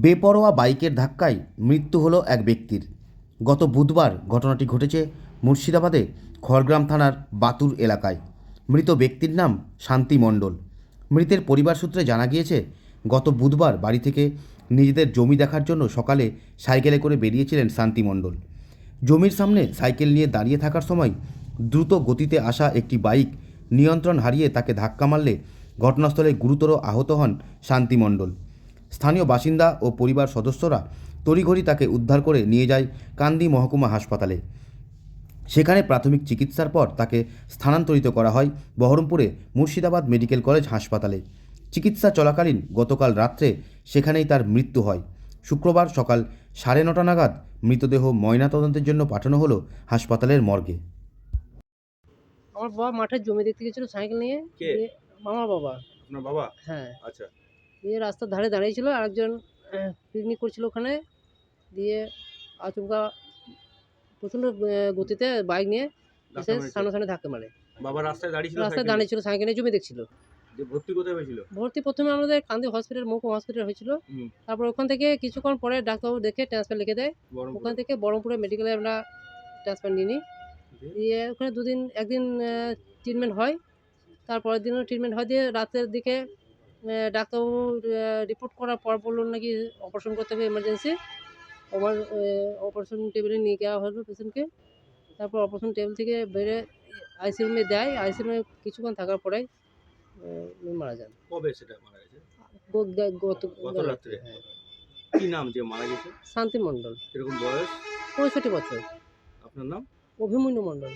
বেপরোয়া বাইকের ধাক্কায় মৃত্যু হলো এক ব্যক্তির। গত বুধবার ঘটনাটি ঘটেছে মুর্শিদাবাদে খড়গ্রাম থানার বাতুর এলাকায়। মৃত ব্যক্তির নাম শান্তি মণ্ডল। মৃতের পরিবার সূত্রে জানা গিয়েছে, গত বুধবার বাড়ি থেকে নিজেদের জমি দেখার জন্য সকালে সাইকেলে করে বেরিয়েছিলেন শান্তি মণ্ডল। জমির সামনে সাইকেল নিয়ে দাঁড়িয়ে থাকার সময় দ্রুত গতিতে আসা একটি বাইক নিয়ন্ত্রণ হারিয়ে তাকে ধাক্কা মারলে ঘটনাস্থলে গুরুতর আহত হন শান্তি মণ্ডল। স্থানীয় বাসিন্দা ও পরিবার সদস্যরা তড়িঘড়ি তাকে উদ্ধার করে নিয়ে যায় কান্দি মহকুমা হাসপাতালে। সেখানে প্রাথমিক চিকিৎসার পর তাকে স্থানান্তরিত করা হয় বহরমপুরে মুর্শিদাবাদ মেডিকেল কলেজ হাসপাতালে। চিকিৎসা চলাকালীন গতকাল রাত্রে সেখানেই তার মৃত্যু হয়। শুক্রবার সকাল সাড়ে নটা নাগাদ মৃতদেহ ময়নাতদন্তের জন্য পাঠানো হলো হাসপাতালের মর্গে। আমার বাবা মাঠের জমি দেখতে গেছিল সাইকেল নিয়ে। কে? দিয়ে আমার বাবা। আপনার বাবা? হ্যাঁ। আচ্ছা। দিয়ে রাস্তার ধারে দাঁড়িয়েছিল আরেকজন পিকনিক করছিল ওখানে। দিয়ে আচমকা প্রচণ্ড গতিতে বাইক নিয়ে এসে ধাক্কা মেরেছে। সামনে ধাক্কা মারে। বাবা রাস্তায় দাঁড়িয়ে ছিল রাস্তায় সাইকেলে? দাঁড়িয়েছিল সাইকেলে জমি দেখছিল। ভর্তি কোথায় হয়েছিল? ভর্তি প্রথমে আমাদের কান্দি হসপিটাল মহকুমা হসপিটাল হয়েছিল। তারপর ওখান থেকে কিছুক্ষণ পরে ডাক্তারবাবু দেখে ট্রান্সফার লিখে দেয়। ওখান থেকে বহরমপুরে মেডিকেলে আমরা ট্রান্সফার নিয়ে নিই দিয়ে? ওখানে দুদিন একদিন ট্রিটমেন্ট হয়। তারপরের দিনও ট্রিটমেন্ট হয়। দিয়ে রাতের দিকে ডাক্তারবাবু রিপোর্ট করার পর বলল নাকি অপারেশন করতে হবে এমার্জেন্সি আমার অপারেশন টেবিলে নিয়ে যাওয়া হলো পেশেন্টকে তারপর অপারেশন টেবিল থেকে বেড়ে আইসি রুমে দেয়। আইসি রুমে কিছুক্ষণ থাকার পরে উনি মারা যান। কবে সেটা মারা গেছে? গত রাত্রে? হ্যাঁ। কি নাম যে মারা গেছে? শান্তি মণ্ডল। এরকম বয়স? পঁয়ষট্টি বছর। আপনার নাম? অভিমন্যু মণ্ডল।